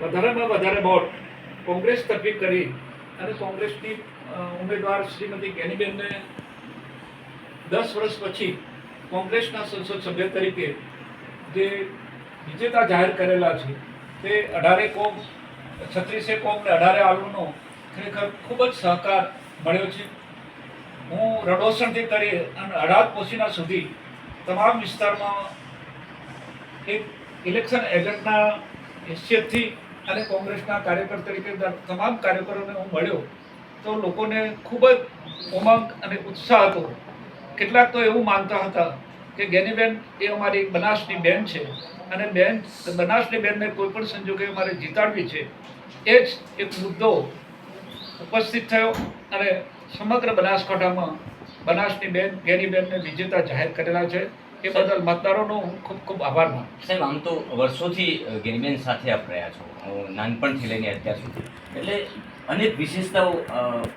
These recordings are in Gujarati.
વધારેમાં વધારે વોટ કોંગ્રેસ તરફી કરી અને કોંગ્રેસની ઉમેદવાર શ્રીમતી ગેનીબેનને દસ વર્ષ પછી કોંગ્રેસના સંસદ સભ્ય તરીકે જે વિજેતા જાહેર કરેલા છે, તે અઢારે કોમ, છત્રીસે કોમ ને અઢારે આલુનો ખરેખર ખૂબ જ સહકાર મળ્યો છે. હું રડોસણથી કરી અને અઢાર પોશીના સુધી તમામ વિસ્તારમાં એક ઇલેક્શન એજન્ટના હેસિયતથી અને કોંગ્રેસના કાર્યકર તરીકે તમામ કાર્યકરોને હું મળ્યો તો લોકોને ખૂબ જ ઉમંગ અને ઉત્સાહ હતો. કેટલાક તો એવું માનતા હતા કે ગેનીબેન એ અમારી બનાસની બેન છે અને બેન, બનાસની બેનને કોઈ પણ સંજોગે અમારે જીતાડવી છે. એ જ એક મુદ્દો ઉપસ્થિત થયો અને સમગ્ર બનાસકાંઠામાં બનાસની બેન, ગેનીબેનને વિજેતા જાહેર કરેલા છે. એ બદલ મતદારોનો હું ખૂબ ખૂબ આભાર માનું સાહેબ આમ તો વર્ષોથી અ, સાથે આપ રહ્યા છો. નાનપણથી લઈને અત્યાર સુધી. એટલે અનેક વિશેષતાઓ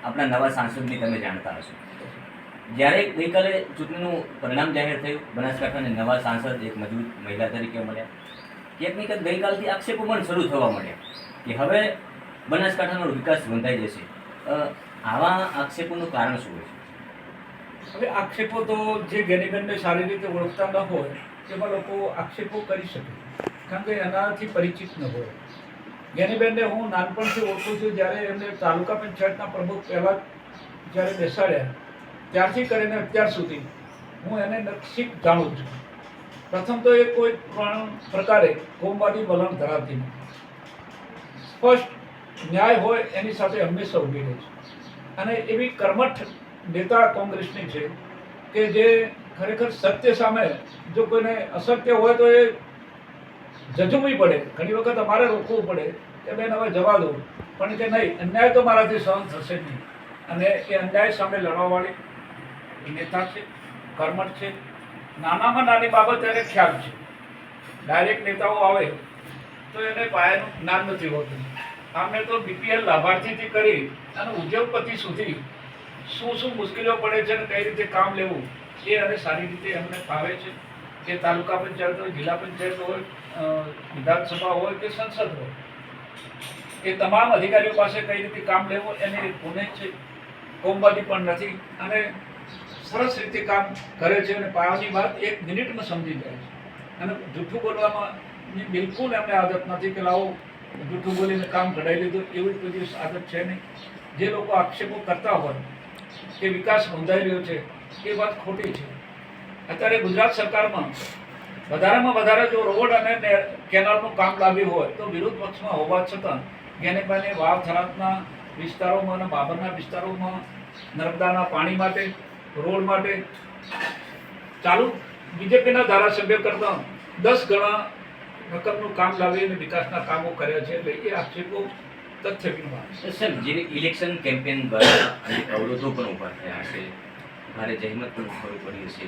આપણા નવા સાંસદની તમે જાણતા હશો. જ્યારે ગઈકાલે ચૂંટણીનું પરિણામ જાહેર થયું બનાસકાંઠાને નવા સાંસદ એક મજબૂત મહિલા તરીકે મળ્યા. ક્યાંક ને ગઈકાલથી આક્ષેપો પણ શરૂ થવા મળ્યા કે હવે બનાસકાંઠાનો વિકાસ બંધાઈ જશે. આવા આક્ષેપોનું કારણ શું હોય છે? હવે આક્ષેપો તો જે ગેનીબેનને સારી રીતે ઓળખતા ન હોય, તેમાં લોકો આક્ષેપો કરી શકે. કારણ કે એનાથી પરિચિત ન હોય. ગેનીબેનને હું નાનપણથી ઓળખું છું, જ્યારે એમને તાલુકા પંચાયતના પ્રમુખ પહેલાં જ્યારે બેસાડ્યા, ત્યારથી કરીને અત્યાર સુધી હું એને નક્ષિક જાણું છું. પ્રથમ તો એ કોઈ પણ પ્રકારે કોમવાદી વલણ ધરાવતી નથી. સ્પષ્ટ ન્યાય હોય એની સાથે હંમેશા ઊભી રહે છે. અને એવી કર્મઠ નેતા કોંગ્રેસની છે, કે જે ખરેખર સત્ય સામે જો કોઈને અસત્ય હોય તો એ જજુમવી પડે. ઘણી વખત અમારે રોકવું પડે કે બેન, હવે જવા દો. પણ કે નહીં, અન્યાય તો મારાથી સહન થશે નહીં. અને એ અન્યાય સામે લડવાવાળી નેતા છે, કર્મઠ છે. નાનામાં નાની બાબત એને ખ્યાલ છે. ડાયરેક્ટ નેતાઓ આવે તો એને પાયાનું જ્ઞાન નથી હોતું. આમને તો બીપીએલ લાભાર્થીથી કરી અને ઉદ્યોગપતિ સુધી શું શું મુશ્કેલીઓ પડે છે અને કઈ રીતે કામ લેવું એ અને સારી રીતે એમને ફાવે છે. કે તાલુકા પંચાયત હોય, જિલ્લા પંચાયત હોય વિધાનસભા હોય કે સંસદ હોય, એ તમામ અધિકારીઓ પાસે કઈ રીતે કામ લેવું એને કોને છે. કોમવાદી પણ નથી અને સરસ રીતે કામ કરે છે અને પાયાની વાત એક મિનિટમાં સમજી જાય છે. અને જૂઠું બોલવામાં બિલકુલ એમને આદત નથી કે લાવો, જૂઠું બોલીને કામ ઘડાઈ લીધું, એવી કોઈ દિવસ આદત છે નહીં. જે લોકો આક્ષેપો કરતા હોય કે વિકાસ નોંધાઈ રહ્યો છે, એ વાત ખોટી છે. અત્યારે ગુજરાત સરકારમાં વધારેમાં વધારે જો રોડ અને કેનાલનું કામ લાવ્યું હોય, તો વિરોધ પક્ષમાં હોવા છતાં ગેનેબાને વાવ થરાદના વિસ્તારોમાં અને બાબરના વિસ્તારોમાં નર્મદાના પાણી માટે, રોડ માટે ચાલુ બીજેપીના ધારાસભ્ય કરતાં દસ ગણા રકમનું કામ લાવી અને વિકાસના કામો કર્યા છે, એટલે એ આક્ષેપો વાત જે ઇલેક્શન કેમ્પેન દ્વારા અનેક અવરોધો પણ ઊભા થયા છે ભારે જહેમત પણ ઉઠાવવી પડી છે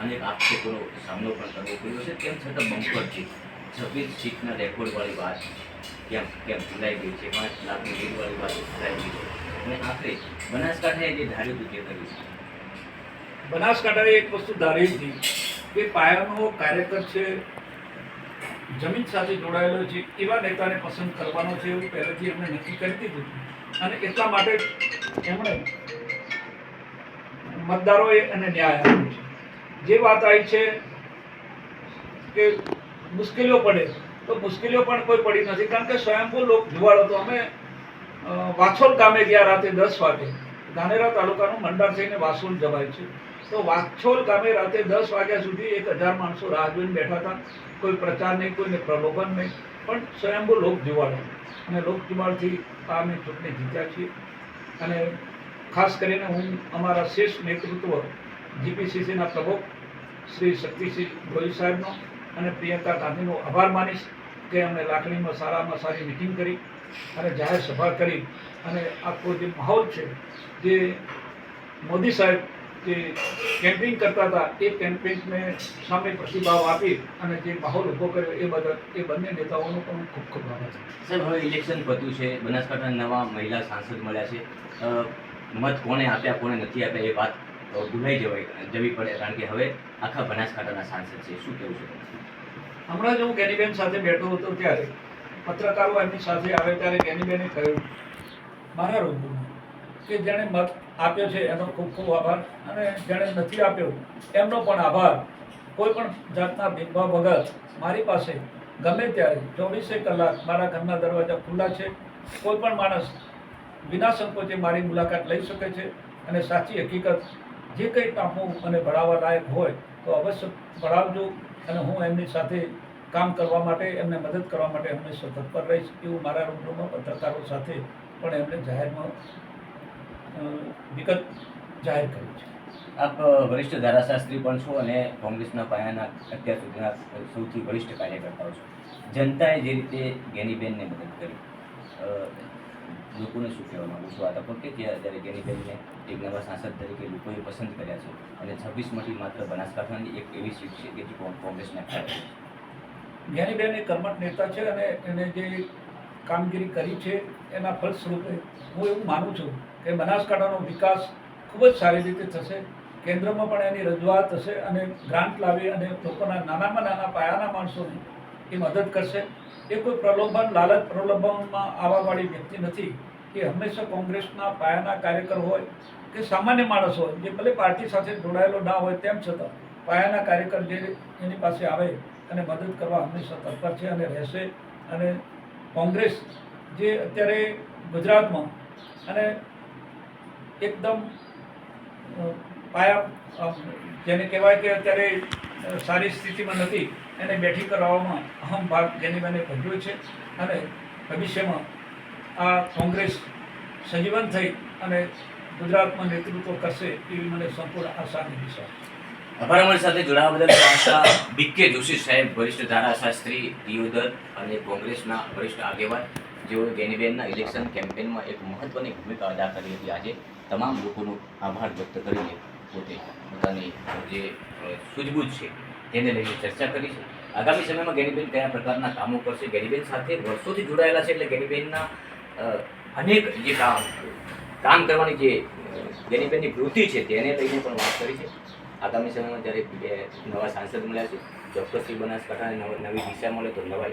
અનેક આક્ષેપોનો સામનો પણ કરવો પડ્યો છે તેમ છતાં બમ્પર જીત છવ્વીસ સીટના રેકોર્ડવાળી વાત કેમ કેમ ભૂલાઈ ગઈ છે. પાંચ લાખની લીડવાળી વાત ભૂલાઈ ગઈ છે. અને આખરે બનાસકાંઠાએ જે ધાર્યું હતું તે કર્યું છે. બનાસકાંઠાએ એક વસ્તુ ધારી હતી કે પાયાનો કાર્યકર છે જમીન સાથે જોડાયેલો છે, એવા નેતાને પસંદ કરવાનો છે એવું પહેલેથી એમણે નક્કી કરી દીધું અને એટલા માટે એમણે મતદારોએ એને ન્યાય આપ્યો છે. જે વાત આવી છે કે મુશ્કેલીઓ પડે, તો મુશ્કેલીઓ પણ કોઈ પડી નથી. કારણ કે સ્વયંભૂ લોક જુવાળ તો અમે વાછોલ ગામે ગયા રાતે દસ વાગે. ધાનેરા તાલુકાનું મંડાર થઈને વાસોલ જવાય છે. તો વાછોલ ગામે રાતે દસ વાગ્યા સુધી એક હજાર માણસો રાહ જોઈને બેઠા હતા. કોઈ પ્રચાર નહીં, કોઈને પ્રલોભન નહીં, પણ સ્વયંભૂ લોક જુવાળ અને લોક જુવાળથી આ અમે ચૂંટણી જીત્યા છીએ. અને ખાસ કરીને હું અમારા શીર્ષ નેતૃત્વ જીપીસીસીના પ્રમુખ શ્રી શક્તિસિંહ ગોહિલ સાહેબનો અને પ્રિયંકા ગાંધીનો આભાર માનીશ કે અમને લાકડીમાં સારામાં સારી મિટિંગ કરી અને જાહેર સભા કરી. અને આખો જે માહોલ છે, જે મોદી સાહેબ જે કેમ્પિંગ કરતા હતા એ કેમ્પિંગને સામે પ્રતિભાવ આપી અને જે માહોલ ઊભો કર્યો એ બદલ એ બંને નેતાઓનો પણ ખૂબ ખૂબ આભાર. સાહેબ હવે ઇલેક્શન પત્યું છે બનાસકાંઠા નવા મહિલા સાંસદ મળ્યા છે. મત કોણે આપ્યા કોણે નથી આપ્યા એ વાત ભૂલાઈ જવાય જવી પડે કારણ કે હવે આખા બનાસકાંઠાના સાંસદ છે. શું કહેવું છે? હમણાં જ હું કેનીબેન સાથે બેઠો હતો ત્યારે પત્રકારો એમની સાથે આવે ત્યારે કેનીબેને કહ્યું મારા રૂબરૂમાં કે જેણે મત આપ્યો છે, એનો ખૂબ ખૂબ આભાર. અને જેણે નથી આપ્યો, એમનો પણ આભાર. કોઈ પણ જાતના ભેદભાવ વગર મારી પાસે ગમે ત્યારે ચોવીસે કલાક મારા ઘરના દરવાજા ખુલ્લા છે. કોઈ પણ માણસ વિના સંકોચે મારી મુલાકાત લઈ શકે છે. અને સાચી હકીકત, જે કંઈ ટાંપવું અને ભણાવવા લાયક હોય, તો અવશ્ય ભણાવજો. અને હું એમની સાથે કામ કરવા માટે, એમને મદદ કરવા માટે હંમેશા તત્પર રહીશ. એવું મારા રૂબરૂમાં પત્રકારો સાથે પણ એમણે જાહેરમાં વિગત જાહેર કરી છે. આપ વરિષ્ઠ ધારાશાસ્ત્રી પણ છો અને કોંગ્રેસના પાયાના અત્યાર સુધીના સૌથી વરિષ્ઠ કાર્યકર્તાઓ છો. જનતાએ જે રીતે ગેનીબેનને મદદ કરી લોકોને શું કહેવા માગું છું? આ તબક્કે ત્યારે જ્યારે ગેનીબેનને એક નવા સાંસદ તરીકે લોકોએ પસંદ કર્યા છે અને છવ્વીસમાંથી માત્ર બનાસકાંઠાની એક એવી સીટ છે કે જે કોંગ્રેસને ગેનીબેન એ કર્મઠ નેતા છે અને એને જે કામગીરી કરી છે એના ફળસ્વરૂપે હું એવું માનું છું કે બનાસકાંઠાનો વિકાસ ખૂબ જ સારી રીતે થશે, કેન્દ્રમાં પણ એની રજૂઆત થશે અને ગ્રાન્ટ લાવી અને લોકોના નાનામાં નાના પાયાના માણસોને એ મદદ કરશે. એ કોઈ પ્રલોભન, લાલચ પ્રલોભનમાં આવવાવાળી વ્યક્તિ નથી એ હંમેશા કોંગ્રેસના પાયાના કાર્યકર હોય કે સામાન્ય માણસ હોય, જે ભલે પાર્ટી સાથે જોડાયેલો ના હોય તેમ છતાં પાયાના કાર્યકર જે એની પાસે આવે અને મદદ કરવા હંમેશા તત્પર છે અને રહેશે. અને કોંગ્રેસ જે અત્યારે ગુજરાતમાં અને એકદમ પાયા જેને કહેવાય કે અત્યારે સારી સ્થિતિમાં નથી. એને બેઠી કરાવવામાં અહમ ભાગ જેનીબેને ભજવ્યો છે અને ભવિષ્યમાં આ કોંગ્રેસ સજીવન થઈ અને ગુજરાતમાં નેતૃત્વ કરશે એવી મને સંપૂર્ણ આશા છે. આભાર અમારી સાથે જોડાવા બદલ આશા બીકે જોશી સાહેબ, વરિષ્ઠ ધારાશાસ્ત્રી દિયોદર અને કોંગ્રેસના વરિષ્ઠ આગેવાન જેઓએ ગેનીબેનના ઇલેક્શન કેમ્પેનમાં એક મહત્વની ભૂમિકા અદા કરી હતી. આજે તમામ લોકોનો આભાર વ્યક્ત કરીને પોતે પોતાની જે અ, સૂઝબૂછ છે તેને લઈને ચર્ચા કરી છે. આગામી સમયમાં ગેનીબેન કયા પ્રકારના કામો કરશે? ગેનીબેન સાથે વર્ષોથી જોડાયેલા છે એટલે ગેનીબેનના અનેક જે કામ કામ કરવાની જે ગેનીબેનની વૃત્તિ છે તેને લઈને પણ વાત કરી છે. આગામી સમયમાં જ્યારે નવા સાંસદ મળ્યા છે ચોક્કસથી બનાસકાંઠાને નવ- નવી દિશા મળે તો નવાઈ.